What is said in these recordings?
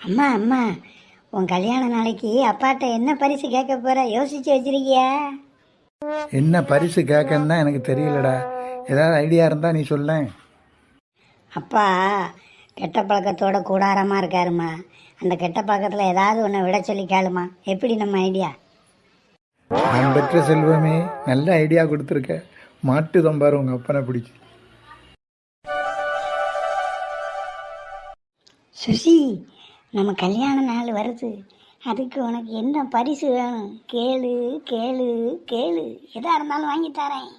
அம்மா அம்மா உன் கல்யாண நாளைக்கு அப்பாட்ட என்ன பரிசு கேட்க போற? யோசிச்சு வச்சிருக்கியா? என்ன பரிசு கேட்கன்னு தான் எனக்கு தெரியலடா. ஏதாவது ஐடியா இருந்தால் நீ சொல்லேன் அப்பா கெட்ட பழக்கத்தோட கூடாரமா இருக்காருமா அந்த கெட்ட பழக்கத்தில் ஏதாவது ஒன்று விட சொல்லி கேளுமா. எப்படி நம்ம ஐடியா? நான் பெற்ற செல்வமே நல்ல ஐடியா கொடுத்துருக்க. மாட்டு தம்பாரு உங்கள் அப்பனை பிடிச்சி. சுசி நம்ம கல்யாண நாள் வருது. அதுக்கு உனக்கு என்ன பரிசு வேணும்? கேளு கேளு கேளு. எதா இருந்தாலும் வாங்கி தரேன்.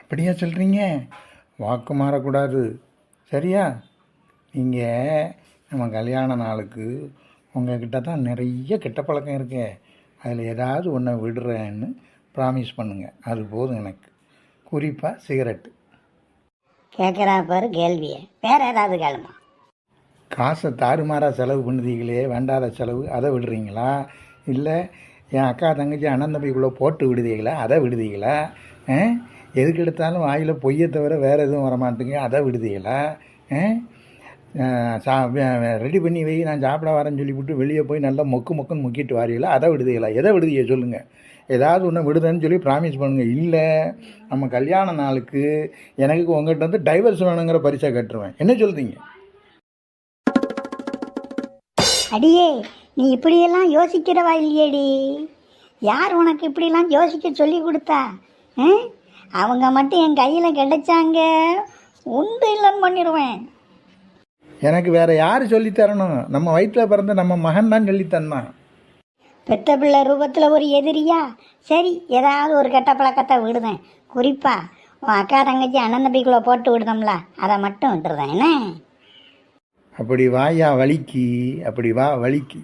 அப்படியா சொல்கிறீங்க வாக்கு மாறக்கூடாது. சரியா? நீங்கள் நம்ம கல்யாண நாளுக்கு உங்ககிட்ட தான் நிறைய கெட்ட பழக்கம் இருக்கே. அதில் ஏதாவது ஒன்றை விடுறேன்னு ப்ராமிஸ் பண்ணுங்க. அது போதும் எனக்கு. குறிப்பாக சிகரெட்டு. கேட்குறா பாரு கேள்வியை. வேற ஏதாவது கேளுமா? காசை தாறுமாறாக செலவு பண்ணுதீங்களே வேண்டாத செலவு அதை விடுறீங்களா? இல்லை என் அக்கா தங்கச்சி அண்ணன் தம்பிக்குள்ளே போட்டு விடுதீங்களா? அதை விடுதீங்களா? ஆ? எதுக்கு எடுத்தாலும் வாயில் பொய்யை தவிர வேறு எதுவும் வரமாட்டேங்க அதை விடுதீங்களா? ஆ? சா ரெடி பண்ணி வை நான் சாப்பிட வரேன்னு சொல்லிவிட்டு வெளியே போய் நல்லா மொக்கு மொக்குன்னு முக்கிட்டு வாரீங்களா? அதை விடுதீங்களா? எதை விடுதியை சொல்லுங்கள் ஏதாவது ஒன்று விடுதேன்னு சொல்லி ப்ராமிஸ் பண்ணுங்கள் இல்லை நம்ம கல்யாண நாளுக்கு எனக்கு உங்கள்கிட்ட வந்து டைவர்ஸ் வேணுங்கிற பரிசை கட்டுருவேன். என்ன சொல்கிறீங்க அடியே நீ இப்படியெல்லாம் யோசிக்கிறவா இல்லையேடி? யார் உனக்கு இப்படிலாம் யோசிக்க சொல்லி கொடுத்தா? அவங்க மட்டும் என் கையில் கிடைச்சாங்க. உண்டு இல்லைன்னு பண்ணிடுவேன். எனக்கு வேற யார் சொல்லித் தரணும்? நம்ம வயிற்றில் பிறந்த நம்ம மகன் தான் சொல்லித் தந்தான் பெத்த பிள்ளை ரூபத்தில் ஒரு எதிரியா? சரி ஏதாவது ஒரு கெட்ட பழக்கத்தை விடுதேன் குறிப்பா உன் அக்கா தங்கச்சி அண்ணன் தம்பிக்குள்ளே போட்டு விடுதோம்ல அதை மட்டும் விட்டுருதேன் என்ன? அப்படி வாயா வலிக்கு அப்படி வா வலிக்கு.